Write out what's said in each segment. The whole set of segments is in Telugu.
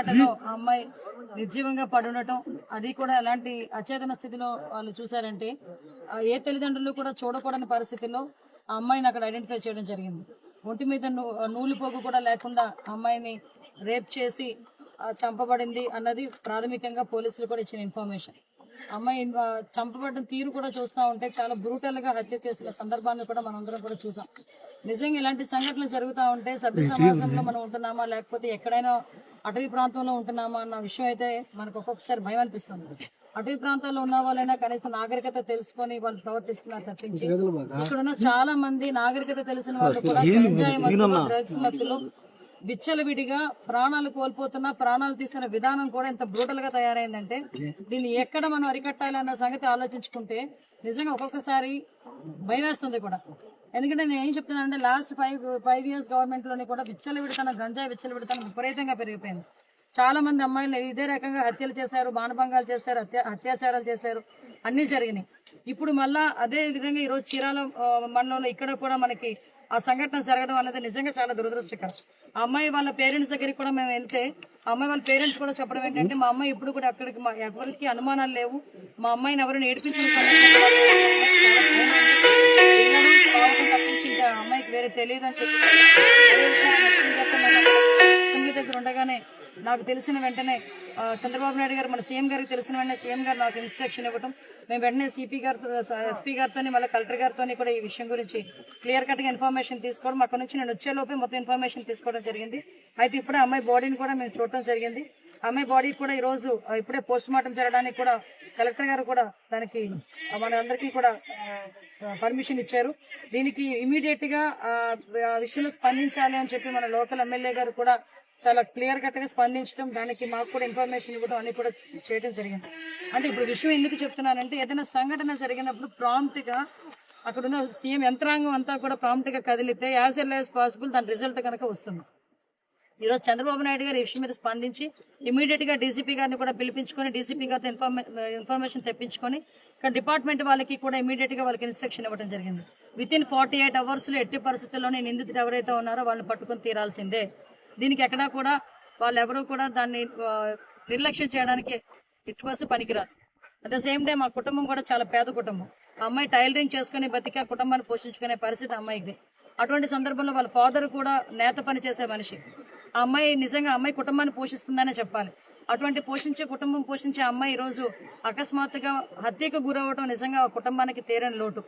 ఆ అమ్మాయి నిర్జీవంగా పడి ఉండటం అది కూడా ఎలాంటి అచేతన స్థితిలో వాళ్ళు చూసారంటే ఆ ఏ తల్లిదండ్రులు కూడా చూడకూడని పరిస్థితుల్లో ఆ అమ్మాయిని అక్కడ ఐడెంటిఫై చేయడం జరిగింది. ఒంటి మీద నూలు పోగు కూడా లేకుండా అమ్మాయిని రేప్ చేసి చంపబడింది అన్నది ప్రాథమికంగా పోలీసులు కూడా ఇచ్చిన ఇన్ఫర్మేషన్. అమ్మాయి చంపబడిన తీరు కూడా చూస్తా ఉంటే చాలా బ్రూటల్గా హత్య చేసిన సందర్భాన్ని కూడా మనందరం కూడా చూసాం. నిజంగా ఇలాంటి సంఘటనలు జరుగుతూ ఉంటే సభ్య సమాజంలో మనం ఉంటున్నామా లేకపోతే ఎక్కడైనా అటవీ ప్రాంతంలో ఉంటున్నామా అన్న విషయం అయితే మనకు ఒక్కొక్కసారి భయం అనిపిస్తుంది. అటవీ ప్రాంతాల్లో ఉన్న వాళ్ళైనా కనీసం నాగరికత తెలుసుకొని వాళ్ళు ప్రవర్తిస్తున్నారు తప్పించి. ఇక్కడున్న చాలా మంది నాగరికత తెలిసిన వాళ్ళు కూడా గంజాయి మత్తులో డ్రగ్స్ మత్తులో విచ్చలవిడిగా ప్రాణాలు కోల్పోతున్న ప్రాణాలు తీసిన విధానం కూడా ఎంత బ్రూటల్గా తయారైందంటే దీన్ని ఎక్కడ మనం అరికట్టాలి అన్న సంగతి ఆలోచించుకుంటే నిజంగా ఒక్కొక్కసారి భయం వేస్తుంది కూడా. ఎందుకంటే నేను ఏం చెప్తున్నానంటే లాస్ట్ ఫైవ్ ఫైవ్ ఇయర్స్ గవర్నమెంట్లోని కూడా విచ్చలవిడితనం గంజాయి విచ్చలవిడితనం విపరీతంగా పెరిగిపోయింది. చాలా మంది అమ్మాయిలు ఇదే రకంగా హత్యలు చేశారు బాణభంగాలు చేశారు హత్య అత్యాచారాలు చేశారు అన్ని జరిగినాయి. ఇప్పుడు మళ్ళా అదే విధంగా ఈరోజు చీరాల మండలంలో ఇక్కడ కూడా మనకి ఆ సంఘటన జరగడం అనేది నిజంగా చాలా దురదృష్టకరం. ఆ అమ్మాయి వాళ్ళ పేరెంట్స్ దగ్గరికి కూడా మేము వెళ్తే ఆ అమ్మాయి వాళ్ళ పేరెంట్స్ కూడా చెప్పడం ఏంటంటే మా అమ్మాయి ఇప్పుడు కూడా అక్కడికి మా ఎవరికి అనుమానాలు లేవు. మా అమ్మాయిని ఎవరిని ఏడిపించిన సంఘటన కూడా తప్పించి ఇంకా అమ్మాయికి వేరే తెలియదు అని చెప్పి అదే దగ్గర ఉండగానే నాకు తెలిసిన వెంటనే చంద్రబాబు నాయుడు గారు మన సీఎం గారికి తెలిసిన వెంటనే సీఎం గారు నాకు ఇన్స్ట్రక్షన్ ఇవ్వటం. మేము వెంటనే సిపి గారితో ఎస్పీ గారితో మళ్ళీ కలెక్టర్ గారితో కూడా ఈ విషయం గురించి క్లియర్ కట్గా ఇన్ఫర్మేషన్ తీసుకోవడం. అక్కడ నుంచి నేను వచ్చేలోపే మొత్తం ఇన్ఫర్మేషన్ తీసుకోవడం జరిగింది. అయితే ఇప్పుడే అమ్మాయి బాడీని కూడా మేము చూడటం జరిగింది. అమ్మాయి బాడీ కూడా ఈరోజు ఇప్పుడే పోస్ట్ మార్టం జరగడానికి కూడా కలెక్టర్ గారు కూడా దానికి ఆ, మన అందరికీ కూడా పర్మిషన్ ఇచ్చారు. దీనికి ఇమీడియట్గా ఆ, ఆ విషయంలో స్పందించాలి అని చెప్పి మన లోకల్ ఎమ్మెల్యే గారు కూడా చాలా క్లియర్ కట్గా స్పందించడం దానికి మాకు కూడా ఇన్ఫర్మేషన్ ఇవ్వడం అన్ని కూడా చేయడం జరిగింది. అంటే ఇప్పుడు విషయం ఎందుకు చెప్తున్నానంటే ఏదైనా సంఘటన జరిగినప్పుడు ప్రాంప్ట్గా అక్కడ ఉన్న సీఎం యంత్రాంగం అంతా కూడా ప్రాంప్ట్గా కదిలితే యాజ్ ఎల్ యాజ్ పాసిబుల్ దాని రిజల్ట్ కనుక వస్తుంది. ఈరోజు చంద్రబాబు నాయుడు గారు ఈ విషయం మీద స్పందించి ఇమీడియట్గా డీసీపీ గారిని కూడా పిలిపించుకొని డీసీపీ గారితో ఇన్ఫర్మే ఇన్ఫర్మేషన్ తెప్పించుకొని ఇక్కడ డిపార్ట్మెంట్ వాళ్ళకి కూడా ఇమీడియట్గా వాళ్ళకి ఇన్స్ట్రక్షన్ ఇవ్వడం జరిగింది. విత్ ఇన్ ఫార్టీ ఎయిట్ అవర్స్లో ఎట్టి పరిస్థితుల్లోనే నిందితుడు ఎవరైతే ఉన్నారో వాళ్ళని పట్టుకొని తీరాల్సిందే. దీనికి ఎక్కడా కూడా వాళ్ళు ఎవరూ కూడా దాన్ని నిర్లక్ష్యం చేయడానికి ఇటు బస్సు పనికిరాదు. అట్ ద సేమ్ టైం ఆ కుటుంబం కూడా చాలా పేద కుటుంబం. ఆ అమ్మాయి టైలరింగ్ చేసుకుని బతికి ఆ కుటుంబాన్ని పోషించుకునే పరిస్థితి అమ్మాయికి. అటువంటి సందర్భంలో వాళ్ళ ఫాదర్ కూడా నేత పని చేసే మనిషి. ఆ అమ్మాయి నిజంగా అమ్మాయి కుటుంబాన్ని పోషిస్తుందనే చెప్పాలి. అటువంటి పోషించే కుటుంబం పోషించే అమ్మాయి ఈరోజు రోజు అకస్మాత్తుగా హత్యకు గురవడం నిజంగా ఆ కుటుంబానికి తీరని లోటు.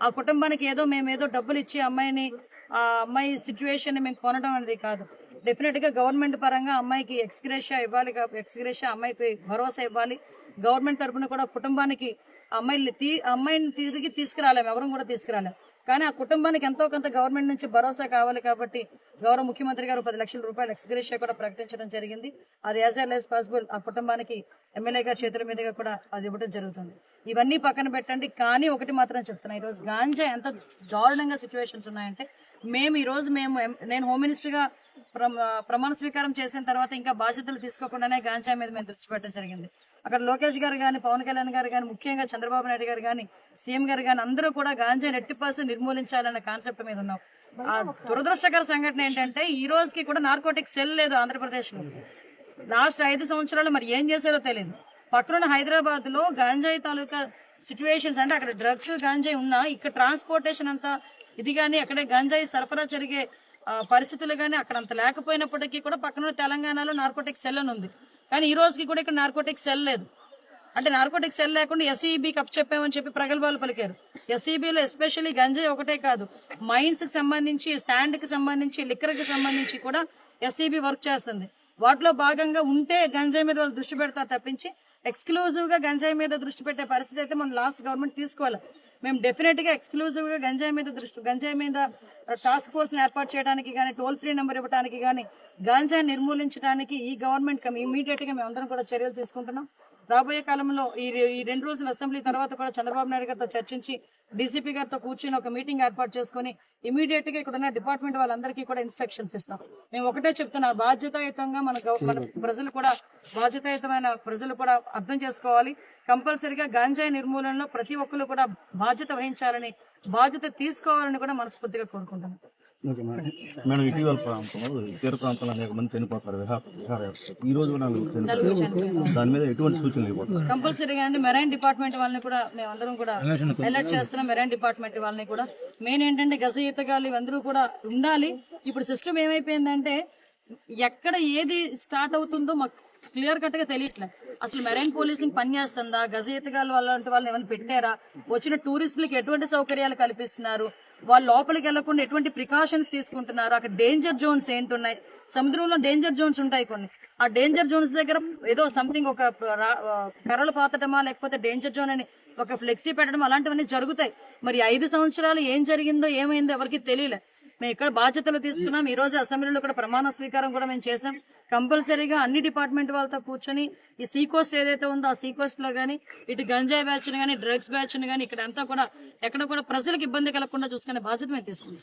ఆ కుటుంబానికి ఏదో మేము ఏదో డబ్బులు ఇచ్చి అమ్మాయిని ఆ అమ్మాయి సిచ్యువేషన్ మేము కొనడం అనేది కాదు. డెఫినెట్గా గవర్నమెంట్ పరంగా అమ్మాయికి ఎక్స్గ్రేషియా ఇవ్వాలి ఎక్స్గ్రేషియా అమ్మాయికి భరోసా ఇవ్వాలి. గవర్నమెంట్ తరపున కూడా కుటుంబానికి అమ్మాయిని తీ అమ్మాయిని తిరిగి తీసుకురాలేము ఎవరు కూడా తీసుకురాలేము కానీ ఆ కుటుంబానికి ఎంతో కొంత గవర్నమెంట్ నుంచి భరోసా కావాలి కాబట్టి గౌరవ ముఖ్యమంత్రి గారు పది లక్షల రూపాయలు ఎక్స్గ్రేషియా కూడా ప్రకటించడం జరిగింది. అది యాజ్ ఎల్ యాజ్ పాసిబుల్ ఆ కుటుంబానికి ఎమ్మెల్యే గారి చేతుల మీదుగా కూడా అది ఇవ్వడం జరుగుతుంది. ఇవన్నీ పక్కన పెట్టండి. కానీ ఒకటి మాత్రం చెప్తున్నా ఈరోజు గాంజా ఎంత దారుణంగా సిచ్యువేషన్స్ ఉన్నాయంటే మేము ఈరోజు మేము నేను హోమ్ మినిస్టర్గా ప్రమాణ స్వీకారం చేసిన తర్వాత ఇంకా బాధ్యతలు తీసుకోకుండానే గాంజా మీద మేము దృష్టి పెట్టడం జరిగింది. అక్కడ లోకేష్ గారు కానీ పవన్ కళ్యాణ్ గారు కానీ ముఖ్యంగా చంద్రబాబు నాయుడు గారు కానీ సీఎం గారు కానీ అందరూ కూడా గాంజా నెట్టి పర్సెంట్ నిర్మూలించాలన్న కాన్సెప్ట్ మీద ఉన్నాం. ఆ దురదృష్టకర సంఘటన ఏంటంటే ఈ రోజుకి కూడా నార్కోటిక్ సెల్ లేదు ఆంధ్రప్రదేశ్లో లాస్ట్ ఐదు సంవత్సరాలు మరి ఏం చేశారో తెలియదు పక్కన హైదరాబాద్లో గాంజాయి తాలూకా సిచ్యువేషన్స్ అంటే అక్కడ డ్రగ్స్ గాంజాయి ఉన్నా ఇక్కడ ట్రాన్స్పోర్టేషన్ అంతా ఇది కానీ అక్కడ గాంజాయి సరఫరా జరిగే పరిస్థితులు కానీ అక్కడ అంత లేకపోయినప్పటికీ కూడా పక్కన తెలంగాణలో నార్కోటిక్ సెల్ అని ఉంది. కానీ ఈ రోజుకి కూడా ఇక్కడ నార్కోటిక్ సెల్ లేదు. అంటే నార్కోటిక్ సెల్ లేకుండా ఎస్ఈబి కప్ చెప్పామని చెప్పి ప్రగల్భాలు పలికారు. ఎస్ఈబిలో ఎస్పెషల్లీ గంజాయి ఒకటే కాదు. మైన్స్కి సంబంధించి శాండ్కి సంబంధించి లిక్కర్కి సంబంధించి కూడా ఎస్ఈబి వర్క్ చేస్తుంది. వాటిలో భాగంగా ఉంటే గంజాయి మీద వాళ్ళు దృష్టి పెడతారు తప్పించి ఎక్స్క్లూజివ్గా గంజాయి మీద దృష్టి పెట్టే పరిస్థితి అయితే మనం లాస్ట్ గవర్నమెంట్ తీసుకోవాలి. మేము డెఫినెట్గా ఎక్స్క్లూజివ్ గంజాయి మీద దృష్టి గంజాయి మీద టాస్క్ ఫోర్స్ని ఏర్పాటు చేయడానికి కానీ టోల్ ఫ్రీ నెంబర్ ఇవ్వడానికి కానీ గాంజా నిర్మూలించడానికి ఈ గవర్నమెంట్ ఇమీడియట్గా మేము అందరం కూడా చర్యలు తీసుకుంటున్నాం. రాబోయే కాలంలో ఈ ఈ రెండు రోజుల అసెంబ్లీ తర్వాత కూడా చంద్రబాబు నాయుడు గారితో చర్చించి డీసీపీ గారితో కూర్చొని ఒక మీటింగ్ ఏర్పాటు చేసుకుని ఇమీడియట్గా ఇక్కడ ఉన్న డిపార్ట్మెంట్ వాళ్ళందరికీ కూడా ఇన్స్ట్రక్షన్స్ ఇస్తాం. మేము ఒకటే చెప్తున్నా బాధ్యతాయుతంగా మన ప్రజలు కూడా బాధ్యతాయుతమైన ప్రజలు కూడా అర్థం చేసుకోవాలి. కంపల్సరిగా గాంజాయి నిర్మూలనలో ప్రతి ఒక్కరు కూడా బాధ్యత వహించాలని బాధ్యత తీసుకోవాలని కూడా మనస్ఫూర్తిగా కోరుకుంటున్నాం. Okay madam. మేడం ఇటీవల ప్రాంతంలో తీర ప్రాంతంలో అనేక మంది చనిపోతారు. ఈ రోజు దాని మీద ఎటువంటి సూచనలు ఇవ్వబోతున్నారు కంపల్సరీగా అండి మెరైన్ డిపార్ట్మెంట్ వాళ్ళని కూడా మేమందరం కూడా అలర్ట్ చేస్తున్నాం. మెరైన్ డిపార్ట్మెంట్ వాళ్ళని కూడా. మెయిన్ ఏంటంటే గజ ఈతగాళ్ళు ఇవందరూ కూడా ఉండాలి. ఇప్పుడు సిస్టమ్ ఏమైపోయిందంటే ఎక్కడ ఏది స్టార్ట్ అవుతుందో మాకు క్లియర్ కట్గా తెలియట్లేదు అసలు మెరైన్ పోలీసింగ్ పని చేస్తుందా? గజ ఈతగాళ్ళు అలాంటి వాళ్ళని ఏమైనా పెట్టారా? వచ్చిన టూరిస్టులకి ఎటువంటి సౌకర్యాలు కల్పిస్తున్నారు? వాళ్ళు లోపలికి వెళ్ళకుండా ఎటువంటి ప్రికాషన్స్ తీసుకుంటున్నారు? అక్కడ డేంజర్ జోన్స్ ఏంటున్నాయి? సముద్రంలో డేంజర్ జోన్స్ ఉంటాయి కొన్ని. ఆ డేంజర్ జోన్స్ దగ్గర ఏదో సంథింగ్ ఒక రా- కర్రలు పాతటమా లేకపోతే డేంజర్ జోన్ అని ఒక ఫ్లెక్సీ పెట్టడం అలాంటివన్నీ జరుగుతాయి. మరి ఐదు సంవత్సరాలు ఏం జరిగిందో ఏమైందో ఎవరికి తెలియలే. మేము ఇక్కడ బాధ్యతలు తీసుకున్నాం. ఈ రోజు అసెంబ్లీలో కూడా ప్రమాణ స్వీకారం కూడా మేము చేసాం కంపల్సరీగా అన్ని డిపార్ట్మెంట్ వాళ్ళతో కూర్చొని ఈ సీకోస్ట్ ఏదైతే ఉందో ఆ సీకోస్ట్లో గానీ ఇటు గంజాయి బ్యాచ్ గానీ డ్రగ్స్ బ్యాచ్ గానీ ఇక్కడ అంతా కూడా ఎక్కడ కూడా ప్రజలకు ఇబ్బంది కలగకుండా చూసుకునే బాధ్యత మేము తీసుకున్నాం.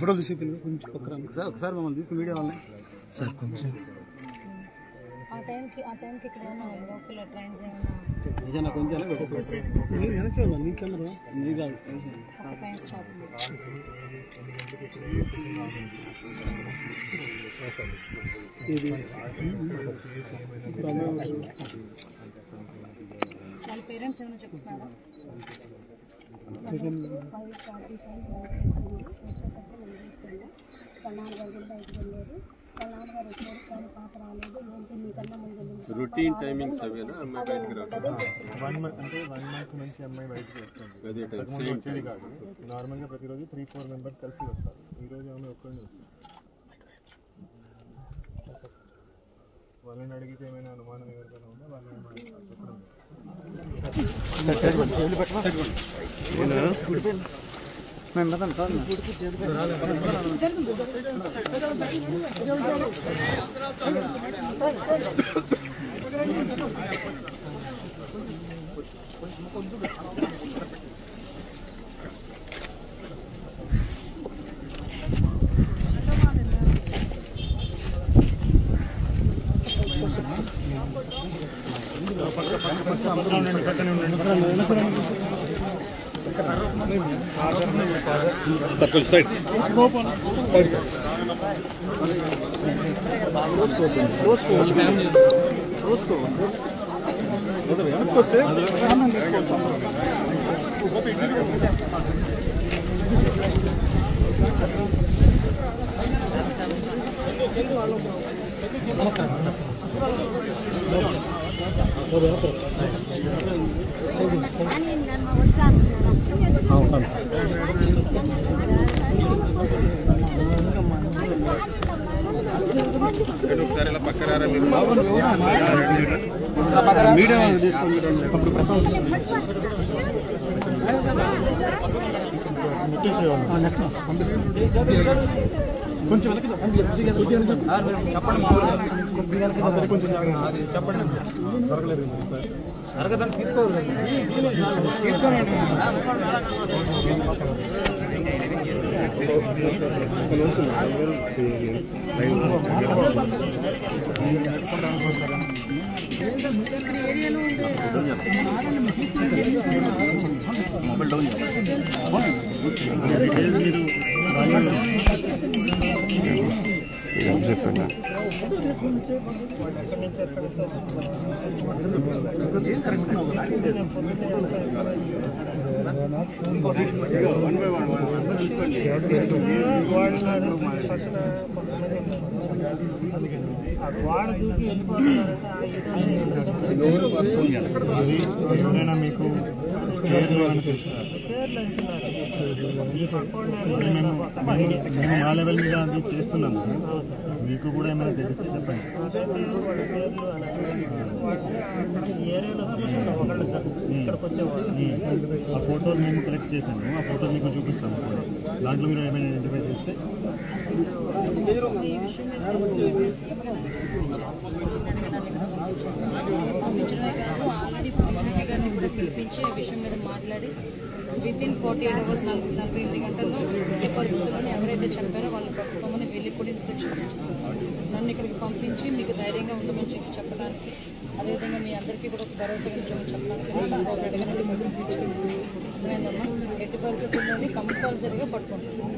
ఫోటో తీసి కొంచెం. ఒకసారి మమ్మల్ని తీసుకుని వీడియో వాళ్ళని ఆ టైంకి ఆ టైంకి ఇక్కడ ఏమైనా లోకల్ ట్రైన్స్ ఏమైనా నిజంగా కొంచెం నీ కెమెరా నీ కాదు ఒక ట్రైన్ స్టాప్ వాళ్ళ పేరెంట్స్ ఏమైనా చెప్తున్నారా? రొటీన్ టైమింగ్స్ అవేనా అమ్మాయి బయటకు రావడం వన్ మంత్ అంటే వన్ మంత్ నుంచి అమ్మాయి బయటకు వస్తుంది. అదే టైం సేమ్ కాదు. నార్మల్గా ప్రతిరోజు త్రీ ఫోర్ మెంబర్స్ కలిసి వస్తారు. ఈ రోజు ఆమె ఒక్కడిని వాళ్ళని అడిగితే ఏమైనా అనుమానం ఎవరికైనా ఉందా? వాళ్ళని మనం చెప్పడం ఒకసారి ఇలా పక్క రారా మీరు మీడియా వాళ్ళు తీసుకుని అప్పుడు ప్రసాద్ కొంచెం చెప్పండి కొంచెం అది చెప్పండి. దొరకలేదు జరగదని తీసుకోవాలి తీసుకోండి ఇక్కడ ఏరియాలో ఉండే మొబైల్ డౌన్ ఎవరైనా మీకు మేము మా లెవెల్ మీద అది చేస్తున్నాము మీకు కూడా ఏమైనా తెలిస్తే చెప్పండి ఆ ఫోటోలు మేము కలెక్ట్ చేశాము ఆ ఫోటో మీకు చూపిస్తాము దాంట్లో మీరు ఏమైనా ఐడెంటిఫై చేస్తే ఈ పంపించడమే కాదు ఆల్రెడీ డీసీపీ గారిని కూడా పిలిపించి ఈ విషయం మీద మాట్లాడి within forty eight hours నలభై నలభై ఎనిమిది గంటల్లో ఏ పరిస్థితుల్లోనే ఎవరైతే చంపారో వాళ్ళు పట్టుకోమని వెళ్ళి కూడా ఇన్స్ట్రక్షన్ చేస్తున్నారు నన్ను ఇక్కడికి పంపించి మీకు ధైర్యంగా ఉండమని చెప్పి చెప్పడానికి అదేవిధంగా మీ అందరికీ కూడా ఒక భరోసా ఉంచమని చెప్పడానికి నేను కోఆపరేట్గా నన్ను అర్థమైందమ్మా ఎట్టి పరిస్థితుల్లోని కంపల్సరీగా పట్టుకుంటాం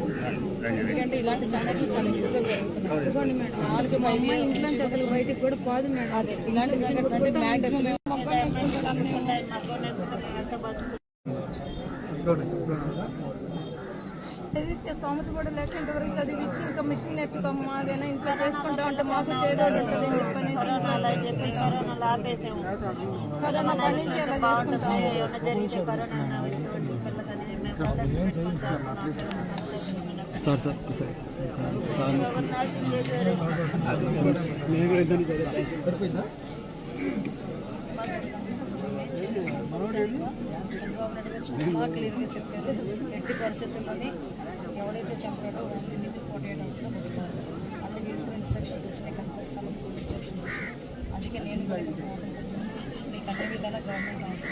ఎందుకంటే ఇలాంటి సంఘటనలు చాలా ఎక్కువగా జరుగుతున్నాయి. లాస్ట్ ఫైవ్ ఇయర్స్ అసలు బయటికి కూడా పోదు మేడం. అదే ఇలాంటి సంఘటన అంటే మాక్సిమం చదివితే సోమత కూడా లేక ఇంతవరకు చదివించి ఇంకా మిషన్ నేర్చుకోమ్మా అదేనా ఇంట్లో చేసుకుంటా అంటే మాకు చేయడం ఉంటుంది అని చెప్పని కరోనా అలా సార్ సార్ సార్ ఎవరు నాశనం చేశారు చాలా క్లియర్గా చెప్పారు. ఎట్టి పరిస్థితుల్లోని ఎవరైతే చంపాడో వాళ్ళని మీద కోటేయడం ఎయిట్ అంటే మీరు ఇన్స్ట్రక్షన్స్ వచ్చినాయి కంపల్సరీ వాళ్ళకి ఇన్స్ట్రక్షన్స్ అందుకే నేను మీకు అన్ని విధాలా గవర్నమెంట్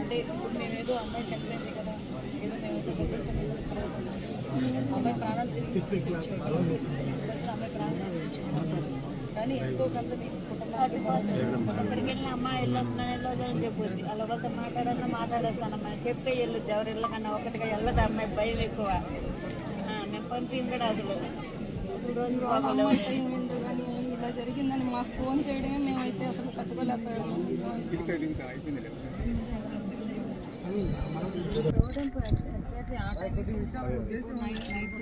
అంటే ఇప్పుడు మేమేదో అమ్మాయి చెప్పలేదు కదా ఏదో మేము అమ్మాయి ప్రాణాలు తిరిగి అమ్మాయి ప్రాణాలు కానీ ఎంతో కొంత మీకు ఎక్కడికి వెళ్ళిన అమ్మాయి వెళ్ళొస్తున్నా వెళ్ళొద్దు అని చెప్పొద్ది. వాళ్ళ ఒకరితో మాట్లాడన్నా మాట్లాడేస్తానమ్మా చెప్తే వెళ్ళొద్దు ఎవరు వెళ్ళకన్నా ఒకటిగా వెళ్ళదు అమ్మాయి? భయం ఎక్కువ. ఆ, మేము పంపించడం అసలు. ఇలా జరిగిందని మాకు ఫోన్ చేయడమే మేమైతే అసలు తట్టుకోలేకపోయాము. రోడ్డంపు ఎగ్జాక్ట్లీ ఆ టైం నైట్ నైట్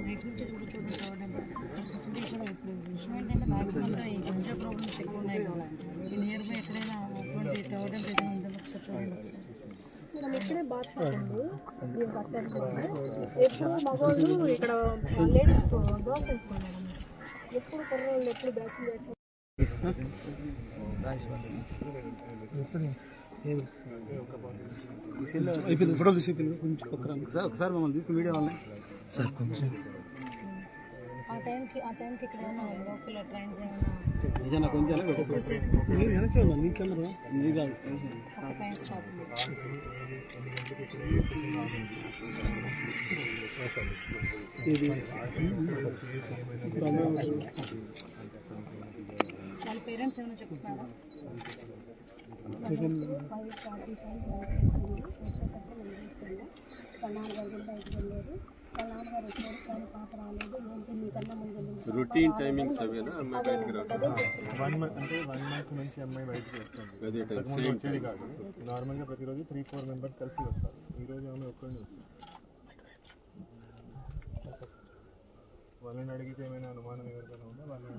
నైట్ నుంచి కూడా చూడండి ఇప్పుడు ఏంటంటే మ్యాక్సిమం ప్రాబ్లమ్స్ ఎక్కువ ఉన్నాయి ఈ నియర్ బై ఎక్కడైనా ఏదైనా ఒకసారి చూడండి ఒకసారి ఇక్కడే ఉంది ఎప్పుడు మగవాళ్ళు ఇక్కడ లేడీస్ ఎప్పుడు కుర్రోళ్ళు ఎప్పుడు బ్యాచ్ బ్యాచ్ ఫోటో తీసి ఒకసారి మమ్మల్ని తీసుకుని వీడియో వాళ్ళని సార్ కొంచెం టైంకి ఆ టైంకి ఇక్కడ ఏమైనా లోకల్ ట్రైన్స్ ఏమైనా నిజంగా కొంచెం నీ కెమెరా నీ కాదు. ఒక ట్రైన్ స్టాప్. వాళ్ళ పేరెంట్స్ ఏమైనా చెప్తున్నారా? రొటీన్ టైమింగ్స్ అవేనా అమ్మాయి బయటకు రావడం వన్ మంత్ అంటే వన్ మంత్ నుంచి అమ్మాయి బయటకు వస్తుంది. అదే టైం ఇంతకుముందు వచ్చేది కాదు. నార్మల్గా ప్రతిరోజు త్రీ ఫోర్ మెంబర్స్ కలిసి వస్తారు. ఈ రోజు ఆమె ఒక్కడిని వాళ్ళని అడిగితే ఏమైనా అనుమానం ఎవరికైనా ఉందా? వాళ్ళని